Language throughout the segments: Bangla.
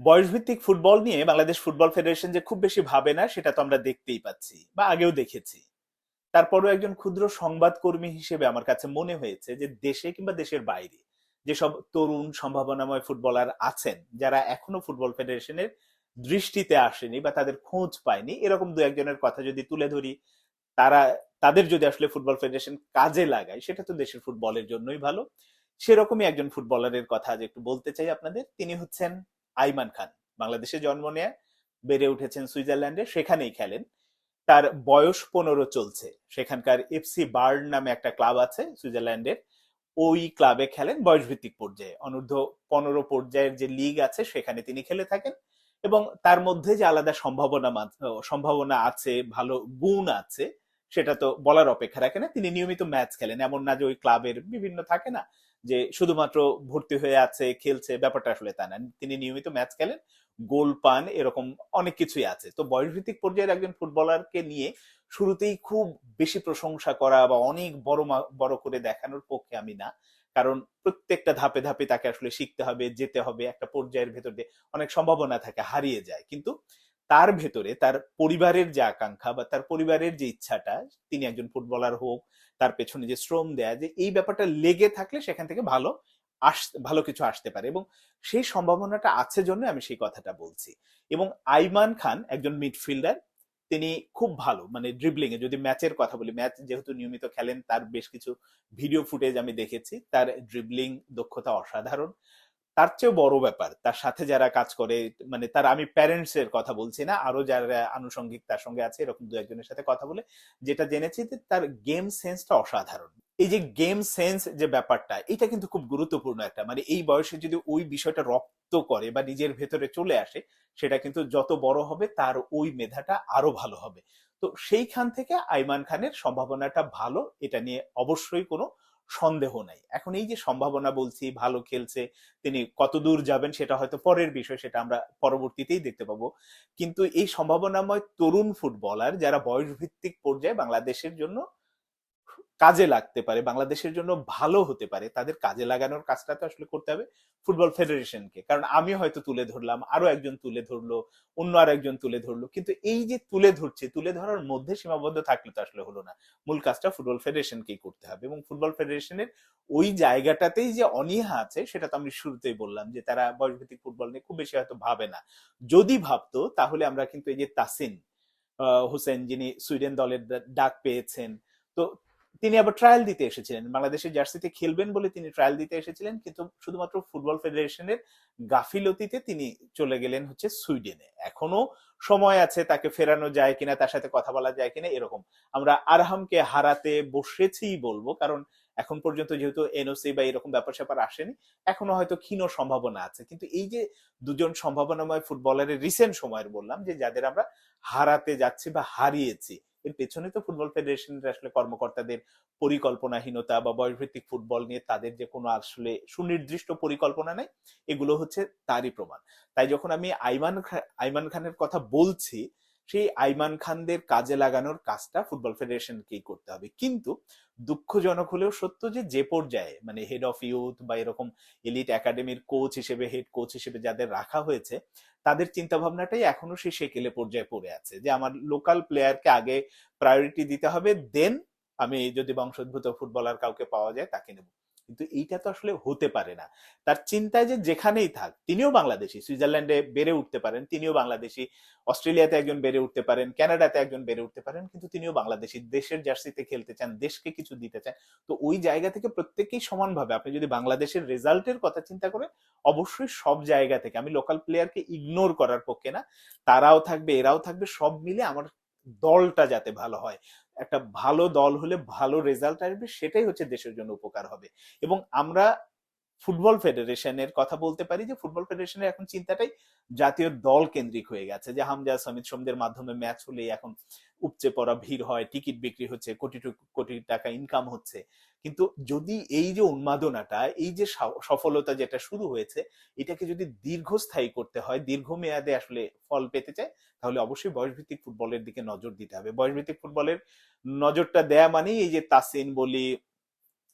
বয়সভিত্তিক ফুটবল নিয়ে বাংলাদেশ ফুটবল ফেডারেশন যে খুব বেশি ভাবে না, সেটা তো আমরা দেখতেই পাচ্ছি বা আগেও দেখেছি। তারপরও একজন ক্ষুদ্র সংবাদকর্মী হিসেবে আমার কাছে মনে হয়েছে যে দেশে কিংবা দেশের বাইরে যেসব তরুণ সম্ভাবনাময় ফুটবলার আছেন, যারা এখনও ফুটবল ফেডারেশনের দৃষ্টিতে আসেনি বা তাদের খোঁজ পায়নি, এরকম দু একজনের কথা যদি তুলে ধরি, তারা, তাদের যদি আসলে ফুটবল ফেডারেশন কাজে লাগায়, সেটা তো দেশের ফুটবলের জন্যই ভালো। সেরকমই একজন ফুটবলারের কথা আজ একটু বলতে চাই আপনাদের, তিনি হচ্ছেন আইমান খান। বাংলাদেশে জন্ম নেয়, বেড়ে উঠেছেন সুইজারল্যান্ডে, সেখানেই খেলেন। তার বয়স পনেরো চলছে। সেখানকার এফসি বার্ন নামে একটা ক্লাব আছে সুইজারল্যান্ডের। ওই ক্লাবে খেলেন বয়সভিত্তিক পর্যায়ে। অনূর্ধ্ব পনেরো পর্যায়ের যে লিগ আছে, সেখানে তিনি খেলে থাকেন এবং তার মধ্যে যে আলাদা সম্ভাবনা সম্ভাবনা আছে, ভালো গুণ আছে সেটা তো বলার অপেক্ষা রাখে না। তিনি নিয়মিত ম্যাচ খেলেন। এমন না যে ওই ক্লাবের বিভিন্ন থাকে না যে শুধুমাত্র ভর্তি হয়ে আছে, খেলছে, ব্যাপারটা আসলে তা না। তিনি নিয়মিত ম্যাচ খেলেন, গোল পান, এরকম অনেক কিছুই আছে। তো বয়সভিত্তিক পর্যায়ের একজন ফুটবলারকে নিয়ে শুরুতেই খুব বেশি প্রশংসা করা বা অনেক বড় বড় করে দেখানোর পক্ষে আমি না। কারণ প্রত্যেকটা ধাপে ধাপে তাকে আসলে শিখতে হবে, যেতে হবে, একটা পর্যায়ের ভেতর দিয়ে অনেক সম্ভাবনা থাকে, হারিয়ে যায়। কিন্তু তার ভেতরে, তার পরিবারের যে আকাঙ্ক্ষা বা তার পরিবারের যে ইচ্ছাটা, তিনি একজন ফুটবলার হোক, তার পেছনে যে শ্রম দেয়া, যে এই ব্যাপারটা লেগে থাকলে সেখান থেকে ভালো আস, ভালো কিছু আসতে পারে এবং সেই সম্ভাবনাটা আছে জন্য আমি সেই কথাটা বলছি। এবং আইমান খান একজন মিডফিল্ডার, তিনি খুব ভালো মানে ড্রিবলিং এ যদি ম্যাচের কথা বলি, ম্যাচ যেহেতু নিয়মিত খেলেন, তার বেশ কিছু ভিডিও ফুটেজ আমি দেখেছি, তার ড্রিবলিং দক্ষতা অসাধারণ। তার চেয়েও বড় ব্যাপার, তার সাথে যারা কাজ করে মানে তার আমি প্যারেন্টস এর কথা বলছি না আরও যারা আনুষঙ্গিক তার সঙ্গে আছে, এরকম দু একজনের সাথে কথা বলে, যেটা জেনেছি যে তার গেম সেন্সটা অসাধারণ। এই যে গেম সেন্স যে ব্যাপারটা, এটা কিন্তু খুব গুরুত্বপূর্ণ একটা মানে এই বয়সে যদি ওই বিষয়টা রপ্ত করে বা নিজের ভেতরে চলে আসে, সেটা কিন্তু যত বড় হবে, তার ওই মেধাটা আরও ভালো হবে। তো সেইখান থেকে আইমান খানের সম্ভাবনাটা ভালো, এটা নিয়ে অবশ্যই কোনো সন্দেহ নাই। এখন এই যে সম্ভাবনা বলছি, ভালো খেলছে, তিনি কত দূর যাবেন সেটা হয়তো পরের বিষয়, সেটা আমরা পরবর্তীতেই দেখতে পাবো। কিন্তু এই সম্ভাবনাময় তরুণ ফুটবলার যারা বয়স ভিত্তিক পর্যায়ে বাংলাদেশের জন্য কাজে লাগতে পারে, বাংলাদেশের জন্য ভালো হতে পারে, তাদের কাজে লাগানোর কাজটা তো আসলে করতে হবে ফুটবল ফেডারেশনকে কারণ আমি হয়তো তুলে ধরলাম, আরও একজন তুলে ধরলো, অন্য আর একজন তুলে ধরলো, কিন্তু এই যে তুলে ধরছে, তুলে ধরার মধ্যে সীমাবদ্ধ থাকলে তো আসলে হলো না। মূল কাজটা ফুটবল ফেডারেশনকেই করতে হবে এবং ফুটবল ফেডারেশনের ওই জায়গাটাতেই যে অনীহা আছে, সেটা তো আমি শুরুতেই বললাম যে তারা বয়সভিত্তিক ফুটবল নিয়ে খুব বেশি হয়তো ভাবে না। যদি ভাবতো, তাহলে আমরা কিন্তু এই যে তাসিন হোসেন যিনি সুইডেন দলের ডাক পেয়েছেন, তো তিনি আবার ট্রায়াল দিতে এসেছিলেন। বাংলাদেশের জার্সিতে খেলবেন বলে তিনি ট্রায়াল দিতে এসেছিলেন, কিন্তু শুধুমাত্র ফুটবল ফেডারেশনের গাফিলতিতে তিনি চলে গেলেন হচ্ছে সুইডেনে। এখনও সময় আছে তাকে ফেরানো যায় কিনা, তার সাথে কথা বলা যায় কিনা, এরকম। আমরা আরহামকে হারাতে বসেছি বলব, কারণ এখন পর্যন্ত যেহেতু এনওসি বা এরকম ব্যাপার স্যাপার আসেনি, এখনও হয়তো ক্ষীণ সম্ভাবনা আছে। কিন্তু এই যে দুজন সম্ভাবনাময় ফুটবলারের রিসেন্ট সময়ের বললাম যে, যাদের আমরা হারাতে যাচ্ছি বা হারিয়েছি এর পেছনে তো ফুটবল ফেডারেশনের আসলে কর্মকর্তাদের পরিকল্পনাহীনতা বা বয়সভিত্তিক ফুটবল নিয়ে তাদের যে কোনো আসলে সুনির্দিষ্ট পরিকল্পনা নেই, এগুলো হচ্ছে তারই প্রমাণ। তাই যখন আমি আইমান আইমান খানের কথা বলছি সেই আইমান খানদের কাজে লাগানোর কাজটা ফুটবল ফেডারেশনকেই করতে হবে। কিন্তু দুঃখজনক হলেও সত্য যে যে পর্যায়ে মানে হেড অফ ইউথ বা এরকম এলিট একাডেমির কোচ হিসেবে হেড কোচ হিসেবে যাদের রাখা হয়েছে, তাদের চিন্তা ভাবনাটাই এখনও সেই সেকেলে পর্যায়ে পড়ে আছে যে, আমার লোকাল প্লেয়ারকে আগে প্রায়োরিটি দিতে হবে দেন আমি যদি বংশোদ্ভূত ফুটবলার কাউকে পাওয়া যায় তাকে নেব। কিন্তু এইটা তো আসলে হতে পারে না। তার চিন্তায় যে যেখানেই থাক, তিনিও বাংলাদেশি, সুইজারল্যান্ডে বেড়ে উঠতে পারেন, তিনিও বাংলাদেশি, অস্ট্রেলিয়াতে একজন বেড়ে উঠতে পারেন কানাডাতে একজন বেড়ে উঠতে পারেন, কিন্তু তিনিও বাংলাদেশি, দেশের জার্সিতে খেলতে চান, দেশকে কিছু দিতে চান। তো ওই জায়গা থেকে প্রত্যেকেই সমানভাবে, আপনি যদি বাংলাদেশের রেজাল্টের কথা চিন্তা করেন, অবশ্যই সব জায়গা থেকে, আমি লোকাল প্লেয়ারকে ইগনোর করার পক্ষে না, তারাও থাকবে, এরাও থাকবে, সব মিলে আমার দলটা যাতে ভালো হয়। একটা ভালো দল হলে ভালো রেজাল্ট আসবে, সেটাই হচ্ছে দেশের জন্য উপকার হবে। এবং আমরা ফুটবল ফেডারেশনের কথা বলতে পারি যে ফুটবল ফেডারেশনের এখন চিন্তাটাই জাতীয় দল কেন্দ্রিক হয়ে গেছে। যে হামজা, সমিত সোমদের মাধ্যমে ম্যাচ হলে এখন উপচে পড়া ভিড় হয়, টিকিট বিক্রি হচ্ছে, কোটি কোটি টাকা ইনকাম হচ্ছে। কিন্তু যদি এই যে উন্মাদনাটা, এই যে সফলতা যেটা শুরু হয়েছে, এটাকে যদি দীর্ঘস্থায়ী করতে হয়, দীর্ঘমেয়াদে আসলে ফল পেতে চায়, তাহলে অবশ্যই বয়সভিত্তিক ফুটবলের দিকে নজর দিতে হবে। বয়সভিত্তিক ফুটবলের নজরটা দেয়া মানেই এই যে তাসিন বলি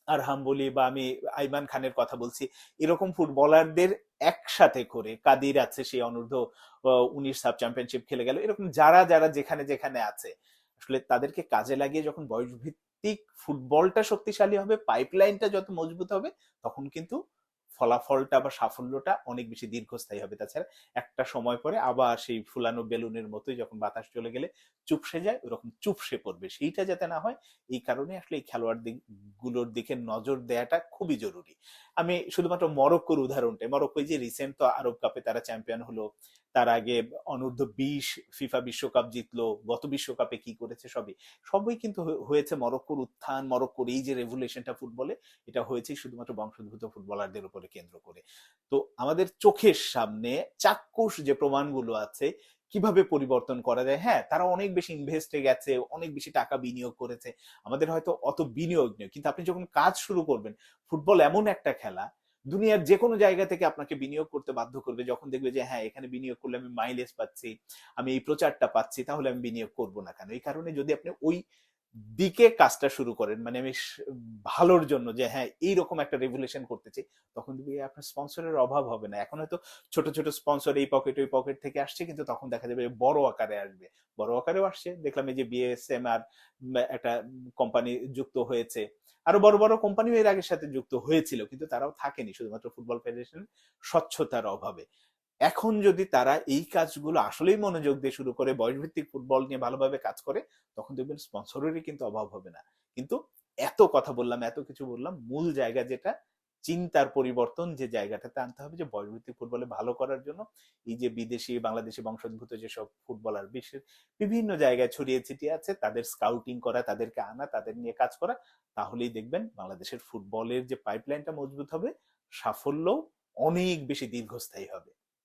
আরহাম বলি বা আমি আইমান খানের কথা বলছি, এরকম ফুটবলারদের একসাথে করে কাদির আছে সেই অনূর্ধ্ব উনিশ সাব চ্যাম্পিয়নশিপ খেলে গেল, এরকম যারা যারা যেখানে যেখানে আছে, আসলে তাদেরকে কাজে লাগিয়ে যখন বয়স ভিত্তিক ফুটবলটা শক্তিশালী হবে পাইপলাইনটা যত মজবুত হবে, তখন কিন্তু ফলাফলটা বা সাফল্যটা অনেক বেশি দীর্ঘস্থায়ী হবে। তাছাড়া একটা সময় পরে আবার সেই ফুলানো বেলুনের মতোই যখন বাতাস চলে গেলে চুপসে যায়, ওরকম চুপসে পড়বে। সেইটা যাতে না হয়, এই কারণে আসলে এই খেলোয়াড়গুলোর দিকে নজর দেওয়াটা খুবই জরুরি। আমি শুধুমাত্র মরক্কোর উদাহরণটা মরক্কো যে রিসেন্ট তো আরব কাপে তারা চ্যাম্পিয়ন হলো তার আগে অনূর্ধ্ব বিশ ফিফা বিশ্বকাপ জিতলো, গত বিশ্বকাপে কি করেছে সবই সবই কিন্তু হয়েছে মরক্কোর উত্থান, মরক্কোর এই যে রেভুলেশনটা ফুটবলে, এটা হয়েছে শুধুমাত্র বংশোদ্ভূত ফুটবলারদের উপরে কেন্দ্র করে। তো আমাদের চোখের সামনে চাক্ষুষ যে প্রমাণগুলো আছে, কীভাবে পরিবর্তন করা যায়? হ্যাঁ তারা অনেক বেশি ইনভেস্টে গেছে, অনেক বেশি টাকা বিনিয়োগ করেছে, আমাদের হয়তো অত বিনিয়োগ নেই, কিন্তু আপনি যখন কাজ শুরু করবেন, ফুটবল এমন একটা খেলা দুনিয়ার যে কোনো জায়গা থেকে আপনাকে বিনিয়োগ করতে বাধ্য করবে। যখন দেখবে যে হ্যাঁ এখানে বিনিয়োগ করলে আমি মাইলেজ পাচ্ছি, আমি এই প্রচারটা পাচ্ছি, তাহলে আমি বিনিয়োগ করব না কেন? এই কারণে যদি আপনি ওই দিকে কাজটা শুরু করেন। মানে আমি ভালোর জন্য যে হ্যাঁ এইরকম একটা রেভুলেশন করতে চাই তখন আপনার স্পন্সরের অভাব হবে না। এখন হয়তো ছোট ছোট স্পন্সর এই পকেট ওই পকেট থেকে আসছে, কিন্তু তখন দেখা যাবে বড় আকারে আসবে। বড় আকারেও আসছে। দেখলাম এই যে বিএসএম আর একটা কোম্পানি যুক্ত হয়েছে। আরও বড় বড় কোম্পানিও এর আগের সাথে যুক্ত হয়েছিল, কিন্তু তারাও থাকেনি। শুধুমাত্র ফুটবল ফেডারেশন স্বচ্ছতার অভাবে। এখন যদি তারা এই কাজগুলো আসলেই মনোযোগ দিয়ে শুরু করে, বয়সভিত্তিক ফুটবল নিয়ে ভালোভাবে কাজ করে, তখন দেখবেন স্পন্সরেরই কিন্তু অভাব হবে না। কিন্তু এত কথা বললাম, এত কিছু বললাম, মূল জায়গা যেটা, চিন্তার পরিবর্তন যে জায়গাটাতে আনতে হবে যে বয়সভিত্তিক ফুটবলে ভালো করার জন্য এই যে বিদেশি, বাংলাদেশি বংশোদ্ভূত যেসব ফুটবলার, বিশ্বের বিভিন্ন জায়গায় ছড়িয়ে ছিটিয়ে আছে, তাদের স্কাউটিং করা, তাদেরকে আনা, তাদের নিয়ে কাজ করা, তাহলেই দেখবেন বাংলাদেশের ফুটবলের যে পাইপলাইনটা মজবুত হবে সাফল্য অনেক বেশি দীর্ঘস্থায়ী হবে।